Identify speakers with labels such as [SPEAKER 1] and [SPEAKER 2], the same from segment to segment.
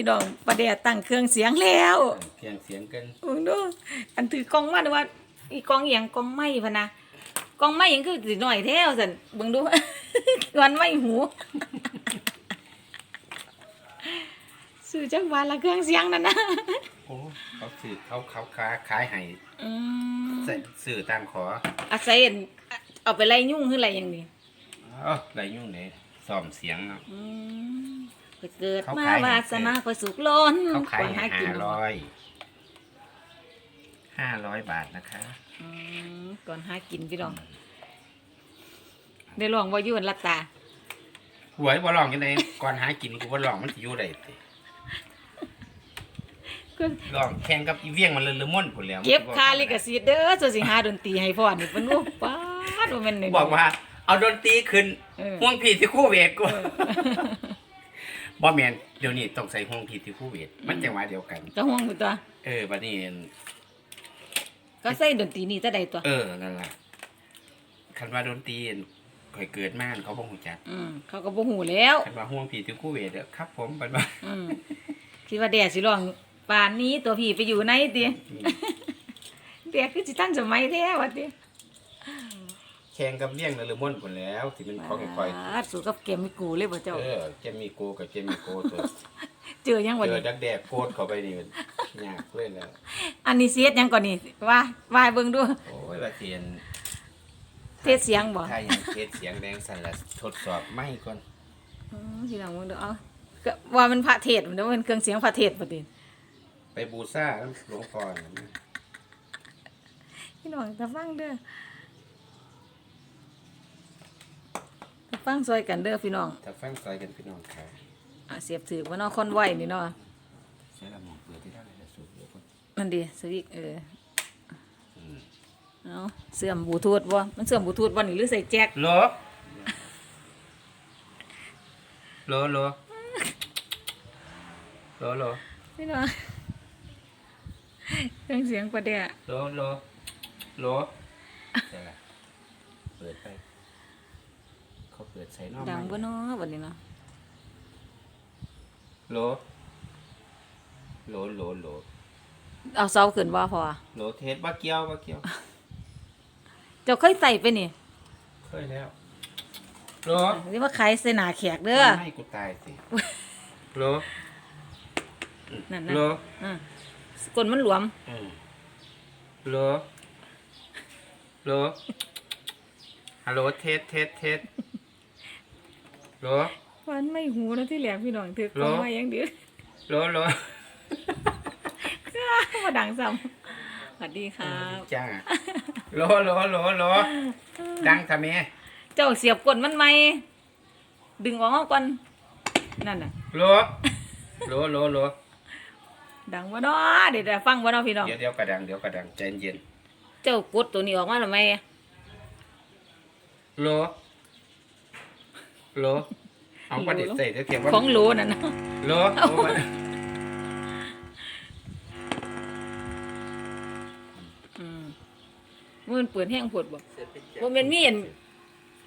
[SPEAKER 1] พี่น้องประเดี๋ยวตั้งเครื่องเสียงแล้ว
[SPEAKER 2] เพียงเสียงกัน
[SPEAKER 1] มึงดูอันถือกล้องมาดูว่าอีกล้องอหย่างกล้องไม้พะนะกล้องไม้หยังคือสิหน่อยแท้วสันเบิ่งดูวันไม้หูซื้อจักบาทละเครื่องเสียงนั่นนะ
[SPEAKER 2] โอ้เขาสื่อเขาเขาค้าขายให้
[SPEAKER 1] อืม
[SPEAKER 2] ใส่สื่อตามขอ
[SPEAKER 1] อาศัยอันเอาไปไล่ยุ่งคืออะไรอย่างนี้
[SPEAKER 2] เอ๋อไรยุ่งเนี่ยซ่อมเสียงเนาะ
[SPEAKER 1] อืมไป เกิด
[SPEAKER 2] เขา
[SPEAKER 1] มา
[SPEAKER 2] ขายให้
[SPEAKER 1] วาสนาคอยสุกล้น
[SPEAKER 2] เขาขาย
[SPEAKER 1] ก่อนหา
[SPEAKER 2] ให้
[SPEAKER 1] กิน
[SPEAKER 2] ห้าร้อยห้าร้อยบาทนะคะ
[SPEAKER 1] อืมก่อนหากินพี่น้องได้ลองว่าอยุ่นลัตตา
[SPEAKER 2] หวยบ่ลองยังไงก่อนหากินกูบ่ลองมันสิอยู่ได้ติ
[SPEAKER 1] ก็
[SPEAKER 2] ลองแข่งกับอีเวียงมันเลยละม่วนพุ่นแล้ว
[SPEAKER 1] เก็บค่าลิขสิทธิ์เด้อจะสิหาดนตรีให้พ่อนี่เพิ่นว่าป้าดว่าแม่นหนึ่ง
[SPEAKER 2] บอกว่า เอาดนตรีขึ้น
[SPEAKER 1] เออ
[SPEAKER 2] ห่วงผีที่คู่เวทกู
[SPEAKER 1] เออ
[SPEAKER 2] บ่แม่นเดี๋ยวนี้ต้องใส่ห่วงผีที่คู่เวทมันจังหวะเดียวกัน
[SPEAKER 1] ก็ห่วงอยู่ตัว
[SPEAKER 2] เออบัดนี้
[SPEAKER 1] ก็ใส่ดนตรีนี่จะได้ตัว
[SPEAKER 2] เออนั่นล่ะคันว่าดนตรีข่อยเกิดมาเขาบ่ฮู้จัก
[SPEAKER 1] อืมเขาก็บ่ฮู้แล้ว
[SPEAKER 2] คันว่าห่วงผีที่คู่เวทเด้อครับ ผมบัดว่า
[SPEAKER 1] อืมคิดว่าแดดสิร้องป่านนี้ตัวพี่ไปอยู่ไหนติแดดคือสิทันสมัยแท้ว่าติ
[SPEAKER 2] แข่งกับเลี้ยงนั่นละม่วนพุ่นแล้วที่มันของข่อย
[SPEAKER 1] บาดสู้กับเกมมีกูเลยบ่เจ้า
[SPEAKER 2] เออเจมี่โกกับเจมี่โกตัว
[SPEAKER 1] เจอยังวัน
[SPEAKER 2] เจอ
[SPEAKER 1] นี้
[SPEAKER 2] ดักแดกโคตรเข้าไปนี่มันยากเลยแล้ว
[SPEAKER 1] อันนี้เสียดยังก่อนนี่ว่าว่าให้เบิ่งดู
[SPEAKER 2] โอ้ยว่าเทียน
[SPEAKER 1] เทศเสียงบ่
[SPEAKER 2] ถ้ายังเทศเสียงแดงสั่นละทดสอบไม่ก่อน
[SPEAKER 1] อืมสิลองเบิ่งดูเอาก็ว่ามันพระเทศมันเด้อมันเครื่องเสียงพระเทศบ่ติ
[SPEAKER 2] ไปบูซ่าหลวงพ่อนะ
[SPEAKER 1] พี่น้องตาฟังเด้อตา ฟังซอยกันเด้อพี่น้อง
[SPEAKER 2] ถ้าฟังซอยกันพี่น้องค่ะ
[SPEAKER 1] อะเสียบถือว่าเนาะคนไหวนี่เนาะ
[SPEAKER 2] ใช้ละหมองเปลือกที่ได้เลยสูบเยอะคน
[SPEAKER 1] นั่นดิสวิกเออเอาเสื่อมบลูทูธบ่มันเสื่อมบลูทูธบ่นี่หรือใส่แจ็ค
[SPEAKER 2] โลโลโลโลโล
[SPEAKER 1] พี่น้องเครื่องเสียงประเดี๋ย
[SPEAKER 2] โลโลโลใช่ละเปิดไป เขาเปิดใส่นอก
[SPEAKER 1] ดังบ่
[SPEAKER 2] ไม้
[SPEAKER 1] เนาะบัดนี้เนาะ
[SPEAKER 2] โลโลโลโล
[SPEAKER 1] เอาเสาขึ้นบ่พอ
[SPEAKER 2] โลเทสบ้าเกี้ยวบ้าเกี้ยว
[SPEAKER 1] เจ้าเคยใส่ไปนี่
[SPEAKER 2] เคยแล้วโล
[SPEAKER 1] หรือว่าขายใส่หน้าแขกเด้อ
[SPEAKER 2] ให้กูตายสิโล
[SPEAKER 1] นั่น
[SPEAKER 2] โล
[SPEAKER 1] น่ะอะกลมันหลวม
[SPEAKER 2] อืมโลโลฮัลโหลเทสเทสเทส โล
[SPEAKER 1] วันไม่หูนะที่แหลกพี่น้องถือก
[SPEAKER 2] เหร
[SPEAKER 1] ล้อ
[SPEAKER 2] อ
[SPEAKER 1] งมาอย่างเดียว
[SPEAKER 2] โลโล
[SPEAKER 1] มาดังซ้ำสวัสดีครับ
[SPEAKER 2] จ้าโลโลโลโลดังทำไม
[SPEAKER 1] เจ้าเสียบกลมันไหมดึงออกมาก่อนนั่นน่ะ
[SPEAKER 2] โลโลโลโล
[SPEAKER 1] ดังบ่เนาะเดี๋ยวได้ฟังบ่เนาะพี่น้อง
[SPEAKER 2] เดี๋ยวเดี๋ยวกระดังเดี๋ยวกระดังใจเย็น
[SPEAKER 1] เจ้ากดตัวนี้ออกมาทำไม
[SPEAKER 2] โลโล เอาประเด็ดใส่เดี๋ยวเทียมว่า
[SPEAKER 1] ของโหลนั่นนะ
[SPEAKER 2] โลโลมา
[SPEAKER 1] อืมมันเปิดแห้งผดบ่บ่แม่นมีอัน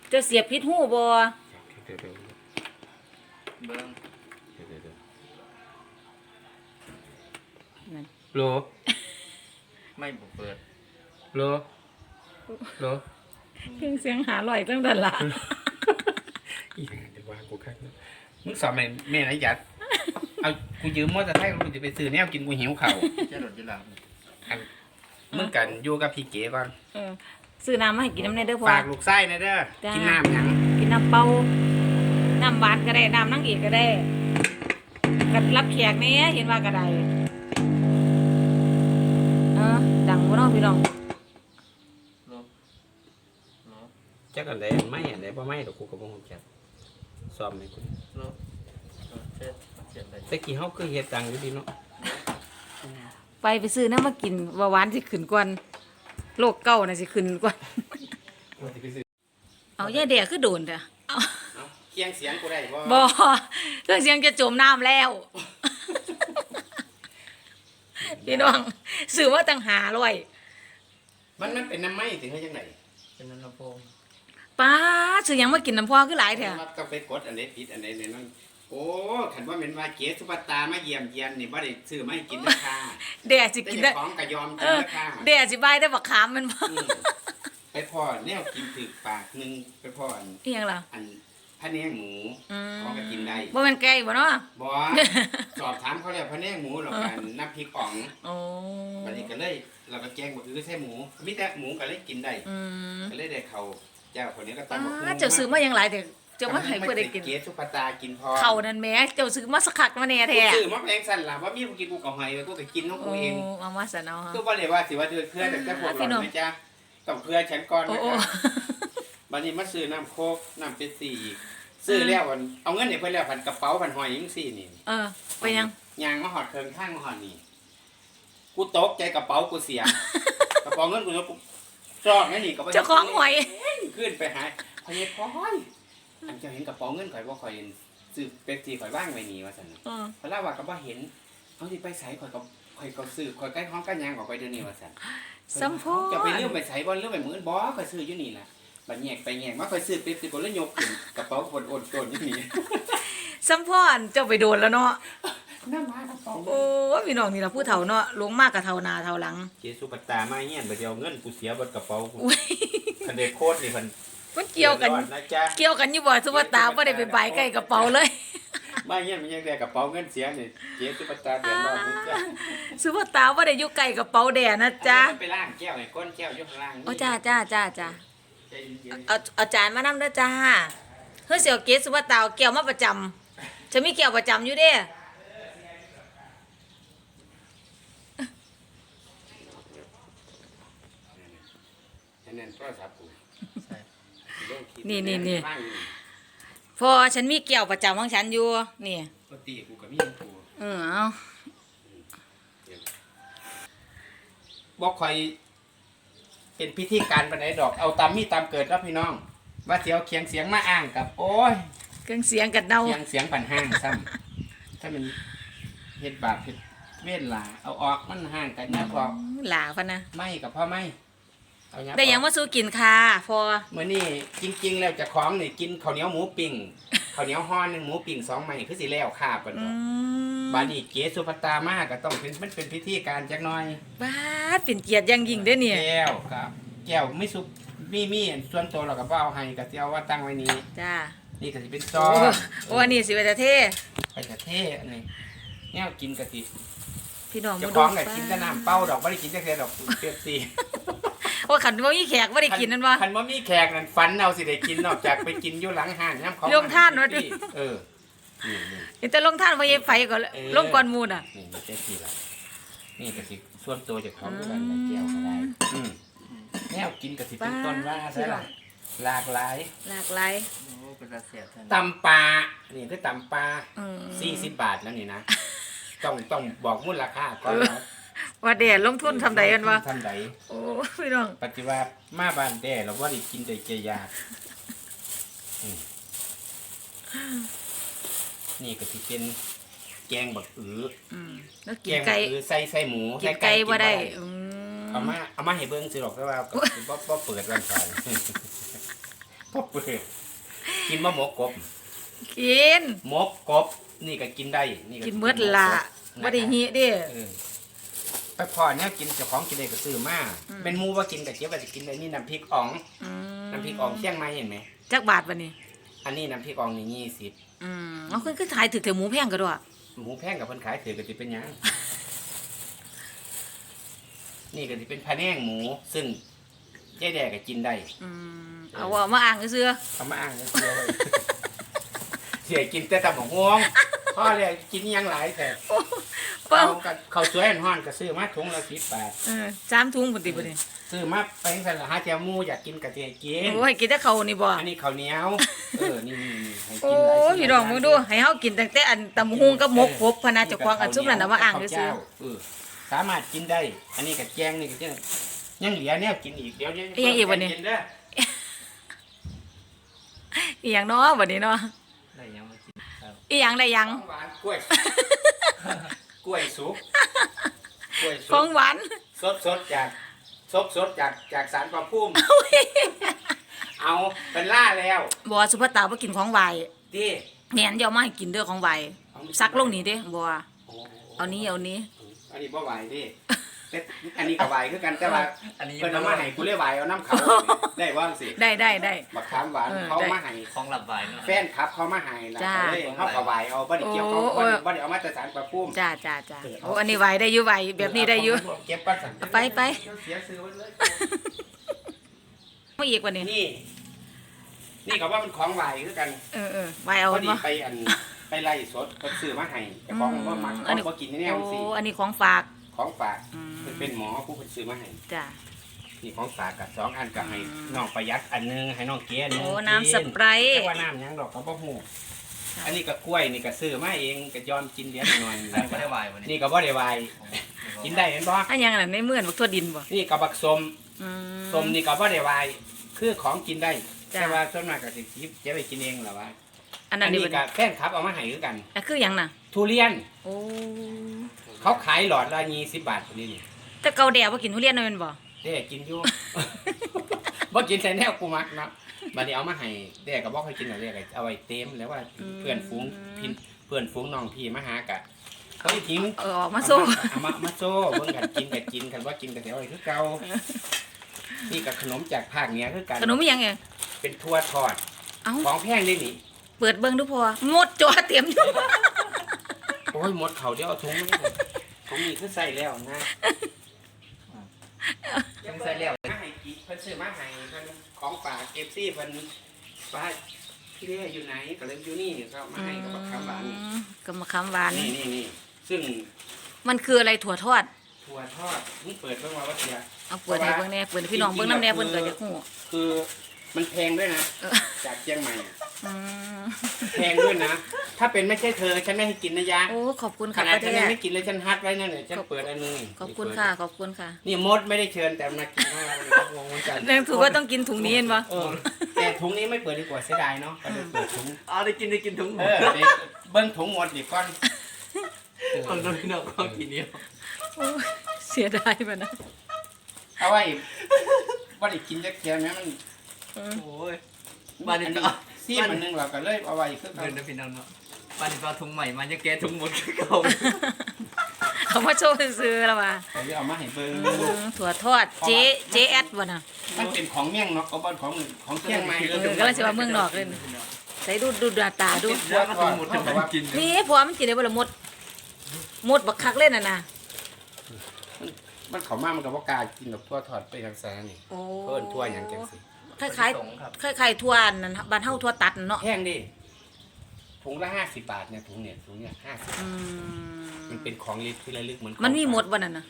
[SPEAKER 1] เจะเสียบพิษหูบ่
[SPEAKER 2] เดี๋ยวเดี๋ยว
[SPEAKER 3] เบิ้ง
[SPEAKER 2] เดี๋ยวเดี๋ยวเดี๋ยว
[SPEAKER 1] นั่น
[SPEAKER 2] โล
[SPEAKER 3] ไม่บุเปิด
[SPEAKER 2] โลโล
[SPEAKER 1] เครื่องเสียงหาลอยตั้งแต่ละ
[SPEAKER 2] อีห่าเดี๋ยวว่ากูคักนะมึงสอบแม่แม่ไหนยัดเอากูยืมมอเตอร์ไซค์กูจะไปซื้อแนวกินกูหิวเข่าว
[SPEAKER 3] แค่หลดยีราฟ
[SPEAKER 2] อันมึงกันอยู่กับพี่เก๋ก่อน
[SPEAKER 1] เออซื้อน้ำมาให้กินน้ำในเด้อพ่อ
[SPEAKER 2] ฝากลูกไส้นะเด้อ
[SPEAKER 1] จ้ากิ
[SPEAKER 2] กินน้ำหยัง
[SPEAKER 1] กินน้ำเปล่าน้ำหวานก็ได้ น้ำนั่งเอกก็ได้กัดรับแขกแหนี่เห็นว่าก็ได้เออดังบ่เนาะพี่น้อง
[SPEAKER 3] ลบลบ
[SPEAKER 2] จักอันใดไม่อันใดบ่ไม่ดอกกูก็บ่ฮู้จัก สอบให้กู
[SPEAKER 3] ลบลบเช็ดเช็ดไป
[SPEAKER 2] แต่กี้เฮาคือเฮ็ดตังอยู่ดีเนาะ
[SPEAKER 1] ไปไปซื้อน้ำมากินว่าหวานสิขึ้นกว่าโรคเก่าน่ะสิขึ้นกว่า
[SPEAKER 2] ว่าสิไปซื้อ
[SPEAKER 1] เอาย่าเดียคือโดนจ้ะเอา
[SPEAKER 2] เอาเคียงเสียงกูได้บ่
[SPEAKER 1] บอเครื่องเสียงจะจมน้ำแล้วพี่น้องซื้อว่าตั้งหาร้อย
[SPEAKER 2] มันมันเป็นน้ำไหม้ถึงเฮ็ดจังได๋
[SPEAKER 3] เป็นน้ำลำโพง
[SPEAKER 1] ป้าซื้อหยังมากินน้ำพอคือหลายแท้
[SPEAKER 2] มันก็ไปกดอันใดผิดอันใดเนี่ยนั่นโอ้ขันว่าเป็นว่าเกศสุปตามาเยี่ยมเยียนนี่บ่ได้ซื้อมาให้กินราคา
[SPEAKER 1] แดดสิ
[SPEAKER 2] แต่
[SPEAKER 1] กิน
[SPEAKER 2] เจ้า
[SPEAKER 1] ได้
[SPEAKER 2] ของก็ยอม
[SPEAKER 1] เอ
[SPEAKER 2] กิน
[SPEAKER 1] อ
[SPEAKER 2] ราคา
[SPEAKER 1] แดดสิบายได้บักขามแมันบ่
[SPEAKER 2] อืมไปพ่อแนวกินถึกปากหนึงไปพ่ออัน
[SPEAKER 1] อีหยังล่ะ
[SPEAKER 2] อันพะแนงหมู
[SPEAKER 1] อืม
[SPEAKER 2] เขาก็กินได้
[SPEAKER 1] บ่แม่นไก่บ่เนาะ
[SPEAKER 2] บอสอบถามเขาแล้วพะแนงหมูหรอกกันน้ำพริกอ่อง
[SPEAKER 1] โอ้
[SPEAKER 2] บัดนี้ก็เลยเราก็แจ้งบอกคือใช่หมูมีแต่หมูก็เลยกินได้
[SPEAKER 1] อืม
[SPEAKER 2] ก็เลยได้เขา เจ้าคนนี้ก็
[SPEAKER 1] ป้
[SPEAKER 2] ตำบักหุ่า
[SPEAKER 1] งเจ้าซื้อมาหยังหลายแต่เจ้ามาให้เพื่อได้กิน
[SPEAKER 2] เกศสุปตากินพอ
[SPEAKER 1] เขานั่นแหม่เจ้าซื้อมาสักคักมาแน่
[SPEAKER 2] กู
[SPEAKER 1] แท้
[SPEAKER 2] ซื้อมาแพงสั่นล่ะว่ามีผู้กินกูก็หอยกูก็กินของ
[SPEAKER 1] โอ้
[SPEAKER 2] กูเอง
[SPEAKER 1] มามาซะเนาะ
[SPEAKER 2] ก็บ่ได้ว่าสิว่าเดือเพื่อนแต่จะพวก
[SPEAKER 1] พี่
[SPEAKER 2] เรา
[SPEAKER 1] น้อง
[SPEAKER 2] ไม่จ้าต้องเพื่อฉันก่อน
[SPEAKER 1] โอ้
[SPEAKER 2] นะ
[SPEAKER 1] โอ้
[SPEAKER 2] คะบัดนี้มาซื้อน้ำโคกน้ำเป๊ปซี่อีกซื้อแล้วอันเอาเงินให้เพิ่นแล้วพันกระเป๋าพันหอยจังซี่นี่
[SPEAKER 1] เออ ไปยัง
[SPEAKER 2] ยางมาหอดเคิงข้างมาหอดนี่ กูตกใจกระเป๋ากูเสีย กระเป๋าเงินกูเนาะกูจอกนั่นนี่ก็บ่ได้
[SPEAKER 1] เจ้าของหอย
[SPEAKER 2] ขึ้นไปหาพยายพอยอันเจ้าเห็นกระเป๋าเงินข่อยบ่ข่อยเห็นซื้อเป๊ปซี่ข่อยว่างไว้นี่ว่าซั่นน่ะ
[SPEAKER 1] เออ
[SPEAKER 2] เพราะเล่าว่าก็บ่เห็นเขาสิไปไสข่อยก็ข่อยก็ซื้อข่อยใกล้ห้องกันยางออกไปเดี๋ยวนี้ว่าซั่น
[SPEAKER 1] สัมพอ
[SPEAKER 2] จะไปเรื่องไปไสบ่เรื่องไปมื้อบ่ข่อยซื้ออยู่นี่ล่ะบัดแยกไปแยกมาข่อยซื้อเป๊ปซี่บ่เลยยกขึ้นกระเป๋าคนโอนโจนอยู่นี่
[SPEAKER 1] สัมพอนเจ้าไปโดนแล้วเนาะ
[SPEAKER 2] น้ำมากระเป๋า
[SPEAKER 1] โอ้ยพี่น้องนี่ล่ะผู้เฒ่าเนาะลงมากกับเฒ่าหน้าเฒ่าหลัง
[SPEAKER 2] เจสุปตามาเฮียนบ่เดียวเงินกูเสียเบนกระเป๋ากู
[SPEAKER 1] อุ้ย
[SPEAKER 2] คั นได้โคตรนี่เพิ่น
[SPEAKER 1] มันเกี่ยวกัน
[SPEAKER 2] ดือดร้อนะจ๊ะ
[SPEAKER 1] เกี่ยวกันอยู่บ่สุภาตาบ่ได้ไปบายใกล้กระเป๋าเลย
[SPEAKER 2] มาเฮียนมันยังได้กระเป๋าเงินเสียนี่เจสุปตาเดือดร้อนนะจ๊ะ
[SPEAKER 1] สุภาตาบ่ได้อยู่ใกล้กระเป๋าแดนะจ๊ะ
[SPEAKER 2] เอาไปล้างแก้วให้ก้นแก้วอยู่ข้างล่างนี่
[SPEAKER 1] โอ้จ้าจ้าจ้าจ้า
[SPEAKER 2] ใจเย็น
[SPEAKER 1] เอาเอาจานมานำเด้อจ้าเฮ้ยเสี่ยวเกศสุภาตาเอาแก้วมาประจำจะมีแก้วประจำอยู่เด้
[SPEAKER 2] ๆอันนั้นโทรศัพท์กู
[SPEAKER 3] ใช่
[SPEAKER 2] ลงคลิป
[SPEAKER 1] นี่นี่นี่
[SPEAKER 2] ว่างอยู่
[SPEAKER 1] พอฉันมีแก้วประจำของฉันอยู่นี่
[SPEAKER 2] ปกติกูก็มีของกู
[SPEAKER 1] เออเอา
[SPEAKER 2] บ่ค่อยเป็นพิธีการปานใดดอกเอาตามมีตามเกิดแล้วพี่น้องว่าสิเอาเคียงเสียงมาอ้างกับ โอ้ย
[SPEAKER 1] เครื่องเสียงกันเดา
[SPEAKER 2] เสียงเสียงปันห้างซ้ำถ้ามันเฮ็ดบาปเฮ็ดเวทลาเอาออกมันห่างกันนะพอ
[SPEAKER 1] หลาพะนะ
[SPEAKER 2] ไม่กับพ่อไม่ เอายับ
[SPEAKER 1] ได้หยังมาสู้กินค่ะพอ
[SPEAKER 2] เมื่อนี่จริง ๆ แล้วเจะของนี่กินข้าวเหนียวหมูปิ้งข้าวเหนียวห่อหนึงหมูปิ้งสองไม้คือสิแล้วคาบเพิ่น
[SPEAKER 1] อื
[SPEAKER 2] ดอก
[SPEAKER 1] ม
[SPEAKER 2] บาดนี้เกสุปตามากก็ต้องเป็นมันเป็นพิธีการจักหน่อย
[SPEAKER 1] บาดเป็นเกียรติอยังยิ่งเด้อเนี่ย
[SPEAKER 2] แก้วกับ แก้วไม่สุกมีมีอันส่วนตัวเราก็บ่เอาให้ก็สิเอาว่าตั้งไว้นี่
[SPEAKER 1] จ้า
[SPEAKER 2] นี่ก็สิเป็นซ
[SPEAKER 1] โอ้
[SPEAKER 2] อส
[SPEAKER 1] โอ้อันนี้สิไปแต่เท่
[SPEAKER 2] ไปกระเทศอันนี้แนวกินกะทิ
[SPEAKER 1] พี่น้อง
[SPEAKER 2] เจะ
[SPEAKER 1] มา
[SPEAKER 2] ค
[SPEAKER 1] ดู
[SPEAKER 2] ล้าของกับกินแต่น้ำเป้าดอกไม่ได้กินแต่แค่ดอกเปียกซี
[SPEAKER 1] โอ้ขันว่ามีแขกบ่ได้กินนั่นวะ
[SPEAKER 2] คันว่ามีแขกนั่นฟันเอาสิได้กินนอกจากไปกินอยู่หลังห้างน้ำของ
[SPEAKER 1] โรงทานวะ
[SPEAKER 2] ที่เออนี่นี่
[SPEAKER 1] เห็นแต่ลงท่านพ่อใหญ่ไฟก็
[SPEAKER 2] เออ
[SPEAKER 1] ลงก่อนหมูน่ะ
[SPEAKER 2] นี่นี่เจ๊สีละนี่กะทิส่วนตัวเจะของด้วยกันในแก้วก็ได้อืมแนวกินกะทิเป็นต้นว่าซะละหลากหลาย
[SPEAKER 1] หลากหลาย
[SPEAKER 3] โอ้เป็นตาเสียบแทน
[SPEAKER 2] ตำปลานี่คือตำปลา
[SPEAKER 1] อืม
[SPEAKER 2] สี่สิบบาทแล้วนี่นะ ต้องต้องบอกมูลราคาก่อนนะ
[SPEAKER 1] ว่าแดดลงทุนทำใดกันวะ
[SPEAKER 2] ทำใด
[SPEAKER 1] โอ้พี่น้อง
[SPEAKER 2] ปฏิวัติมาบ้านแด่เราว่าได้กินแต่เจยากอืมนี่ก็ที่เป็นแกงบักอือ
[SPEAKER 1] อืมแล้ว
[SPEAKER 2] แก
[SPEAKER 1] กิน
[SPEAKER 2] งบั
[SPEAKER 1] ไก่
[SPEAKER 2] กอือใส่ใส่หมู
[SPEAKER 1] กินไก่บ่ได้อืม
[SPEAKER 2] เอามาเอามาให้เบิ้งสิหรอกแต่ว่าก็บ่บ่เปิดวันเสาร์บ่เปิดกินมะหมกกบ
[SPEAKER 1] กิน
[SPEAKER 2] หมกกบ นี่ก็กินได้ นี่
[SPEAKER 1] กินเมืดละบ่ได้หิเด้
[SPEAKER 2] เออไป พอเนี่ยกินเจ้าของกินได้ก็ซื้อมา
[SPEAKER 1] อืม
[SPEAKER 2] เป็นหมูว่ากินกับเจี๊ยบว่าจะกินได้นี่น้ำพริกอ่อง
[SPEAKER 1] อืม
[SPEAKER 2] น้ำพริกอ่องเชียงใหม่เห็นไหม
[SPEAKER 1] จักบาทวันนี้
[SPEAKER 2] อันนี้น้ำพริกอ่องนี่ยี่สิบ
[SPEAKER 1] อืมเอาขึ้นขึ้นขายถือถือหมูแพงก็ด้วย
[SPEAKER 2] หมูแพงกับเพิ่นขายถือก็สิเป็นหยัง นี่ก็สิเป็นพะแนงหมู ซึ่งเจ๊แดกก็กินได้
[SPEAKER 1] อืมเอาเอามาอ่างซื้อ
[SPEAKER 2] เอามาอ้างเสียไว้เสียกินแต่ตำบักห่วง พ่อเลยกินอิหยังหลายแต่
[SPEAKER 1] เปิ้
[SPEAKER 2] เอา
[SPEAKER 1] ง
[SPEAKER 2] กับข้าวสวยอันห้อนก็ซื้อมาถุงละสิบบาท
[SPEAKER 1] เออสามถุงพุ่นติบ่นี่
[SPEAKER 2] ซื้อมาไปสั่นละหาแจวหมูอยากกินกะเทียกิน
[SPEAKER 1] โอ้ยกินแต่เขาวนี่บ่
[SPEAKER 2] อันนี้ข้าวเหนียวเออนี่นี่นี่ให้
[SPEAKER 1] โอ้
[SPEAKER 2] กินหลายสิ่
[SPEAKER 1] ยพี่น้องมึงดู ให้เฮากินตั้งแต่อันตำฮุงกับหมกกบพะนะเจ้าของอันซุปนั่นน่ะมาอ่างซื้อ
[SPEAKER 2] เออสามารถกินได้ อันนี้กับแกงนี่ก็จะยังเหลือแนวกินอีกเดี๋ยวเดี๋ยว
[SPEAKER 1] อีหยังอีกวะเนี่ย
[SPEAKER 2] ใจเด้อ
[SPEAKER 1] อีหยังเนาะบัดนี้เนาะ
[SPEAKER 3] ได้ยังมากินครับ
[SPEAKER 1] อีหยังได้หยัง
[SPEAKER 2] ของหวานกล้วย กล้วยสุกกล้วย
[SPEAKER 1] ข
[SPEAKER 2] สุ
[SPEAKER 1] อกงหวาน
[SPEAKER 2] สดสดจากสดสดจากจากสารประพุ่มเอาเป็นล่าแล้ว
[SPEAKER 1] บ่สุภาตาบ่กินของหวาย
[SPEAKER 2] ดิ
[SPEAKER 1] เนี่ยอันเดียวมาให้กินเด้อของไหวซักลงนี่เด้บัว
[SPEAKER 2] โอ้
[SPEAKER 1] เอานี้เอานี้
[SPEAKER 2] อันนี้บ่ไหวเดิ แต่อันนี้ก็ไหวคือกันแต่ว่า
[SPEAKER 3] อันนี้
[SPEAKER 2] เพิ่นเอามาให้กูเลยไหวเอาน้ำเขาได้ว่าสิ
[SPEAKER 1] ได้ได้ได้
[SPEAKER 2] บักขามหวาน
[SPEAKER 1] เออ
[SPEAKER 2] เขา
[SPEAKER 1] ได้
[SPEAKER 2] มาให้
[SPEAKER 3] ของหลับบ่ายเนาะ
[SPEAKER 2] แฟนคลับเขามาให้นะ
[SPEAKER 1] จ้า
[SPEAKER 2] ก็เลยเขาก็ไหวเอาบ่ได้เกี่ยวเขา
[SPEAKER 1] โอ้
[SPEAKER 2] บ่ได้
[SPEAKER 1] โอ้
[SPEAKER 2] บ่ได้เอามาตรฐานประพุ่ม
[SPEAKER 1] จ้าจ้าจ้าโอ้อันนี้ไหวได้อยู่ไหวแบบนี้ได้อยู่
[SPEAKER 2] เก็บก่อนสั่น
[SPEAKER 1] ไปไป
[SPEAKER 2] เสียซื้อไว้เลย
[SPEAKER 1] มาอีกวันนี้
[SPEAKER 2] นี่ นี่ก็ว่ามันของไหวคือกัน
[SPEAKER 1] เออเออไหวเอา
[SPEAKER 2] พอดี
[SPEAKER 1] มา
[SPEAKER 2] ไปอันไปไล่สดเพิ่นซื้อมาให้แต่ของบ่มัก
[SPEAKER 1] อืม
[SPEAKER 2] ของบ่กินแน่ๆสิ
[SPEAKER 1] โอ้อันนี้ของฝาก
[SPEAKER 2] ของฝาก
[SPEAKER 1] อืม
[SPEAKER 2] เพิ่นเป็นหมอผู้เพิ่นซื้อมาให้
[SPEAKER 1] จ้า
[SPEAKER 2] นี่ของฝากกับสองอันก็ให้
[SPEAKER 1] อืม
[SPEAKER 2] น้องประหยัดอันหนึงให้น้องเก๋อันหนึง
[SPEAKER 1] โอ้น้ำสไปร
[SPEAKER 2] แต่
[SPEAKER 1] ท์
[SPEAKER 2] ว่าน้ำหยังดอกก็บ่ฮู้
[SPEAKER 1] ค่ะ
[SPEAKER 2] อันนี้ก็กล้วยนี่ก็ซื้อมาเองก็ยอมกินเดี๋ยวหน่อยๆ
[SPEAKER 3] แล้วก็ได้บ่ายวันนี้
[SPEAKER 2] นี่ก็บ่ได้วายกินได้เห็นบ่
[SPEAKER 1] อันยังน่ะในเมื่อนบักทั่วดินบ่
[SPEAKER 2] นี่ก็บักสม
[SPEAKER 1] อื
[SPEAKER 2] สมนี่ก็บ่ได้วายคือของกินได้
[SPEAKER 1] จ้ะ
[SPEAKER 2] แต่ว่าส่วนมากก็สิหยิบจะไปกินเองล่ะว่า
[SPEAKER 1] อัน
[SPEAKER 2] อั
[SPEAKER 1] นั้น
[SPEAKER 2] น
[SPEAKER 1] นี่
[SPEAKER 2] นี้
[SPEAKER 1] บ่
[SPEAKER 2] ก็แฟนคลับเอามาให้คือกัน
[SPEAKER 1] อะคือหยังน่ะ
[SPEAKER 2] ทุเรียน
[SPEAKER 1] โอ้
[SPEAKER 2] เขาขายหลอดละ20บาทคนนี้นี่
[SPEAKER 1] แต่เกาแดดบ่กินทุเรียนนั่นแม่นบ่
[SPEAKER 2] เด้กินอยู่ บ่กินใส่แนวกูมักเนาะบัดนี้เอามาให้เด้ก็บ่ค่อยกินหรอกเด้ก็เอาไว้เต็มแล้วว่าเพื่อนฝูงพินเพื่อนฝูงน้องพี่มาหากะเขาอีทิ้ง
[SPEAKER 1] เออออกมาโซ่
[SPEAKER 2] เอามาเอามาโซ่เบิ่งกันกินกันกินกันว่ากินกันแต่ว่าคือเก่านี่กับขนมจากภาคเหนือคือกัน
[SPEAKER 1] ขนมอีหยังไง
[SPEAKER 2] เป็นทั่วทอด
[SPEAKER 1] เอ้า
[SPEAKER 2] ของแพงได้นี่
[SPEAKER 1] เปิดเบิ่งดูพอหมดจอเต็มอยู่
[SPEAKER 2] โอ้ยหมดเขาเดี๋ยวเอาถุงมาให้ผมนี่คือใส่แล้วนะ
[SPEAKER 3] ยัง ใส่แล้ว
[SPEAKER 2] มาให้กินเพิ่นซื้อมาให้เพิ่นของฝากเอฟซีเพิ่นว่าพี่เด้อยู่ไหนก็เลยอยู่นี่ก็มาให้กับบักคำหวานนี่
[SPEAKER 1] อืมกับมะขามหวาน
[SPEAKER 2] นี่นี่นี่ซึ่ง
[SPEAKER 1] มันคืออะไรถั่วทอด
[SPEAKER 2] ถั่วทอดนี่เปิดเพิ่งมาว่าเสีย
[SPEAKER 1] เอาเปิดให้เบิ่งแหน่เปิดให้พี่น้องเบิ่งน้ำแหน่เพิ่นก็จะฮู้
[SPEAKER 2] คือมันแพงด้วยนะ
[SPEAKER 1] เออ
[SPEAKER 2] จากเชียงใหม่อะ
[SPEAKER 1] อืม
[SPEAKER 2] แพงด้วยนะ ถ้าเป็นไม่ใช่เธอฉันไม่ให้กินนะยะ
[SPEAKER 1] โอ้ขอบคุณ
[SPEAKER 2] ข
[SPEAKER 1] ค่ะ
[SPEAKER 2] นาด
[SPEAKER 1] ป้า
[SPEAKER 2] ฉัน
[SPEAKER 1] แท้
[SPEAKER 2] ยังไม่กินเลยฉันฮัดไว้นั่นเลยฉัน
[SPEAKER 1] ขอบ
[SPEAKER 2] เปิดอันนึง
[SPEAKER 1] ขอบคุณค่ะ ขอบคุณค่ะ
[SPEAKER 2] นี่มดไม่ได้เชิญแต่มากินของเราเลยครับงงเหมือนกัน
[SPEAKER 1] แรงถือว่าต้องกินถุงนี้เห็นปะ
[SPEAKER 2] เออแต่ถุงนี้ไม่เปิดดีกว่าเสียดายเนาะก็เลยเปิดถุง
[SPEAKER 3] อ๋อได้กินได้กินทุกหม
[SPEAKER 2] เอ
[SPEAKER 3] ด
[SPEAKER 2] อเดี๋ยวเบิ้งถุงหมดดีก่อน
[SPEAKER 3] คนโดนพี่น้องก็กินเดียว
[SPEAKER 1] โอ้ยเสียดายมันนะ
[SPEAKER 2] เอาไว้ว่าได้กินจักเทียมนะมัน
[SPEAKER 3] โอ้ยบ้านนี้
[SPEAKER 2] อัน
[SPEAKER 3] ก็
[SPEAKER 2] นี้ซีมันหนึงเราก็เลยเอาไว้คือ
[SPEAKER 3] เดิ
[SPEAKER 2] กัน
[SPEAKER 3] นนะพี่น้องเนาะบ้านนี้ก็เอาถุงใหม่มาจะแกะถุงหมดคือเก่า
[SPEAKER 1] เขามาโชว์ซื้อแล้วว่ะ
[SPEAKER 2] เอาไว้เอามาให้เบิ้ง
[SPEAKER 1] อืมถั่วทอดเจ๊เจ๊แอดวะน่ะ
[SPEAKER 2] มันเป็นของเมี่ยงเนาะเอาบ้านของของเชียงใหม่
[SPEAKER 1] เออก็เลยสิว่าเมืองนอกเลยใส่ดูดูดาตาดู
[SPEAKER 3] แล้วก็ถุงหมดจะมากิน
[SPEAKER 1] นี่พร้อมกินได้บ่ละหมดหมดบักคักเล่นน่ะนะ
[SPEAKER 2] มันเขามามันก็บ่กล้ากินดอกทั่วทอดไปทางสารนี่
[SPEAKER 1] โอ้
[SPEAKER 2] เพิ่นทั่วหยังจังสิ
[SPEAKER 1] คล้าย
[SPEAKER 3] สงครับ
[SPEAKER 1] ๆคล้ายๆทั่วนั่นบ้านเฮาทั่วตัดเนาะ
[SPEAKER 2] แพงดิถุงละห้าสิบบาทเนี่ยถุงเนี่ยถุงเนี่ยห้าสิบ
[SPEAKER 1] อื
[SPEAKER 2] มัน
[SPEAKER 1] ม
[SPEAKER 2] เป็นของเล็กที่ระลึกเหมือนของ
[SPEAKER 1] มันมีหมดบ่นั่นน่ะ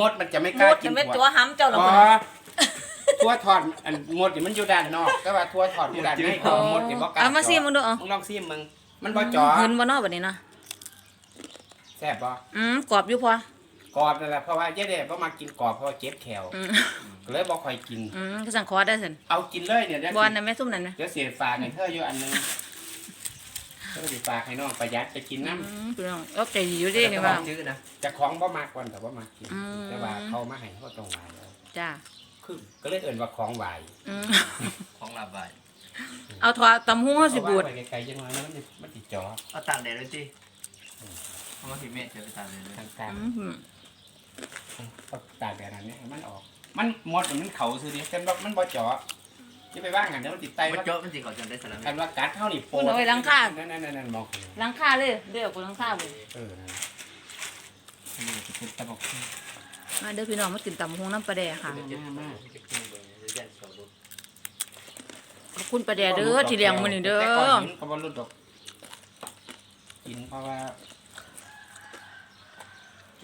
[SPEAKER 2] มดมันจะไม่
[SPEAKER 1] ห
[SPEAKER 2] ก
[SPEAKER 1] ม
[SPEAKER 2] ล้า
[SPEAKER 1] ด
[SPEAKER 2] กิ
[SPEAKER 1] จะ
[SPEAKER 2] น
[SPEAKER 1] ไม่
[SPEAKER 2] ถั่
[SPEAKER 1] ตัววห้ำเจ้าหรอก
[SPEAKER 2] อ๋อ
[SPEAKER 1] บ่น่ะ
[SPEAKER 2] ทั่วทอดอันมดนี่มันอยู่ด้านนอกแต่ว่าทั่วทอดอยู่ด้านในของมดนี่บ่กล้า
[SPEAKER 1] เอามาซิมึงดูเอา
[SPEAKER 2] มึ งลองซิมึงมันบ่จ่อ
[SPEAKER 1] เงินบ่เนาะบัดนี้เนาะ
[SPEAKER 2] แซ่บบ่
[SPEAKER 1] อืมกรอบอยู่พอ ก
[SPEAKER 2] รอบนั่นแหละเพราะว่าเจ๊เด้บ่มากินกรอบเพราะว่าเจ็บแขว
[SPEAKER 1] อืม
[SPEAKER 2] ก็เลยบ่ค่อยกิน
[SPEAKER 1] อืมก็สั่งขอได้ซั่น
[SPEAKER 2] เอากินเลยเนี่ยเดี๋ยว
[SPEAKER 1] บ่
[SPEAKER 2] สิ
[SPEAKER 1] อันนั้นแม่ซุ่มนั่นนะ
[SPEAKER 2] เดี๋ยวเสียฝากให้เธออยู่อันหนึงเธอสิฝากให้น้องประหยัดไปกินน้ำ
[SPEAKER 1] อืมพี่น้องเอาใจดีอยู่เด้นี่ว่า
[SPEAKER 3] ชื่อนะ
[SPEAKER 2] จะของบ่มากกว่าแต่ว่ามากิน
[SPEAKER 1] อืม
[SPEAKER 2] แต่ว่าเขามาให้เขาต้องหวานแล้ว
[SPEAKER 1] จ้า
[SPEAKER 2] คือก็เลยเอิ่นว่าของหวาย
[SPEAKER 1] อืม
[SPEAKER 3] ของหลับบ่าย
[SPEAKER 1] เอาถั่วตำหูเฮาสิบูด
[SPEAKER 2] เอาไว้ไกลๆจังเลยนะมันสิมันติดจอ
[SPEAKER 3] เอาตากแดดเลยจีเอามาพี่เมฆเจอไปตากแดดเลย
[SPEAKER 2] ทางกลาง
[SPEAKER 1] อืม
[SPEAKER 2] เอา ตากแดดอันนี้ให้มันออก มันหมดมันเขาซื้อดิแต่ว่ามันบ่เจาะจะไปว่างกันเดี๋ยวมันติดไต
[SPEAKER 3] มัน
[SPEAKER 2] ว่า
[SPEAKER 3] เจาะมันสิเขาจนได้สลับ
[SPEAKER 2] กันว่ากัดเท่านี่โป
[SPEAKER 1] มันเอาไว้หลังคา
[SPEAKER 2] นั่นนั่นนั่นมอง
[SPEAKER 1] หลังคาเลยเด้อกูหลังคาบ่
[SPEAKER 2] เออนั่น
[SPEAKER 3] นี่จะเป็นตะบอก
[SPEAKER 1] มาเด้อพี่น้องมากินตำหูน้ำปลาแดกค่ะ
[SPEAKER 2] มาก
[SPEAKER 1] ขอบคุณปลาแดกเด้อที่เลี้ยงมื้อนี้เด้
[SPEAKER 2] แต่ก่
[SPEAKER 1] อ
[SPEAKER 2] นกินก็บ่รู้ดอกกินเพราะว่า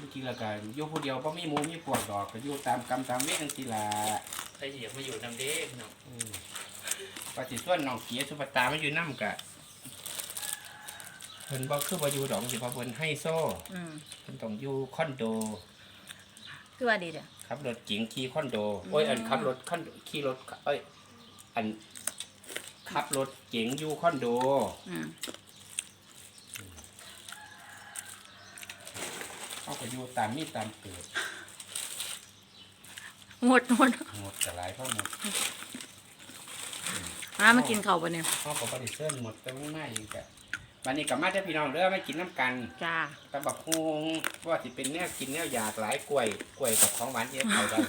[SPEAKER 2] จริงๆแล้วก็อยู่ผู้เดียวบ่มีหมู่มีพวกดอกก็อยู่ตามกรรมตามเวรจังซี่ล่ะ
[SPEAKER 3] ใครอยากมาอยู่นำเด้เนาะ
[SPEAKER 2] อืมปฏิส่วนน้องเกียสุภตามาอยู่น้ำกะเพิ่นบ่คือบ่อยู่ดอกสิเพราะเพิ่นให้โซ่
[SPEAKER 1] อืม
[SPEAKER 2] เพิ่นต้องอยู่คอนโด
[SPEAKER 1] คือว่าดีเด้อ
[SPEAKER 2] ขับรถเก๋งขี่คอนโดโอ้ยอันขับรถคอนโดขี่รถเอ้ยอันขับรถเก๋งอยู่คอนโด
[SPEAKER 1] อืม
[SPEAKER 2] เขาก็อยู่ตามมีตามเกิด
[SPEAKER 1] หมดหมด
[SPEAKER 2] หมดแต่หลายเพราะหมด
[SPEAKER 1] มามากินข้าวบ่เนี่ย
[SPEAKER 2] เขาก็บ่ได้เสื้อหมดแต่มันง่ายอีกอะวันนี้กับมาเด้อพี่น้องเด้อไม่กินน้ำกัน
[SPEAKER 1] จ้า
[SPEAKER 2] ตะบักฮวงว่าสิเป็นแนวกินแนวอยากหลายกล้วยกล้วยกับของหวานเยอะเขาได้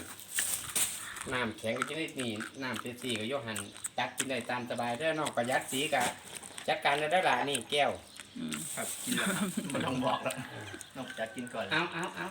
[SPEAKER 2] น้ำแข็งก็จะได้นี่น้ำเป๊ปซี่ก็โยหันตักกินได้ตามสบายเด้อน้องประหยัดสีกะจัดการได้ละนี่แก้ว
[SPEAKER 1] อืม
[SPEAKER 3] ครับกินแล้วครับไม่ต้องบอกแล้ว ต้องจัดกินก่อน
[SPEAKER 2] เอาเอาเอา